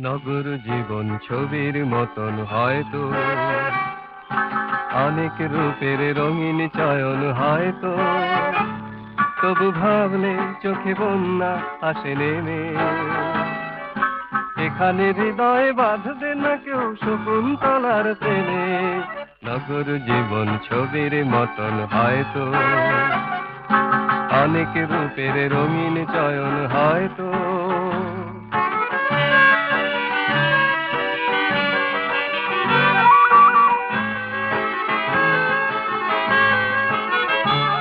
নগর জীবন ছবির মতন হয়তো। অনেক রূপের রঙিন চয়ন হয়তো। তবু ভাবলে চোখে বন্যা আসে নেমে। এখানে হৃদয় বাঁধবে না কেউ শকুন্তলার প্রেমে নগর জীবন ছবির মতন হয়তো। অনেক রূপের রঙিন চয়ন হয়তো।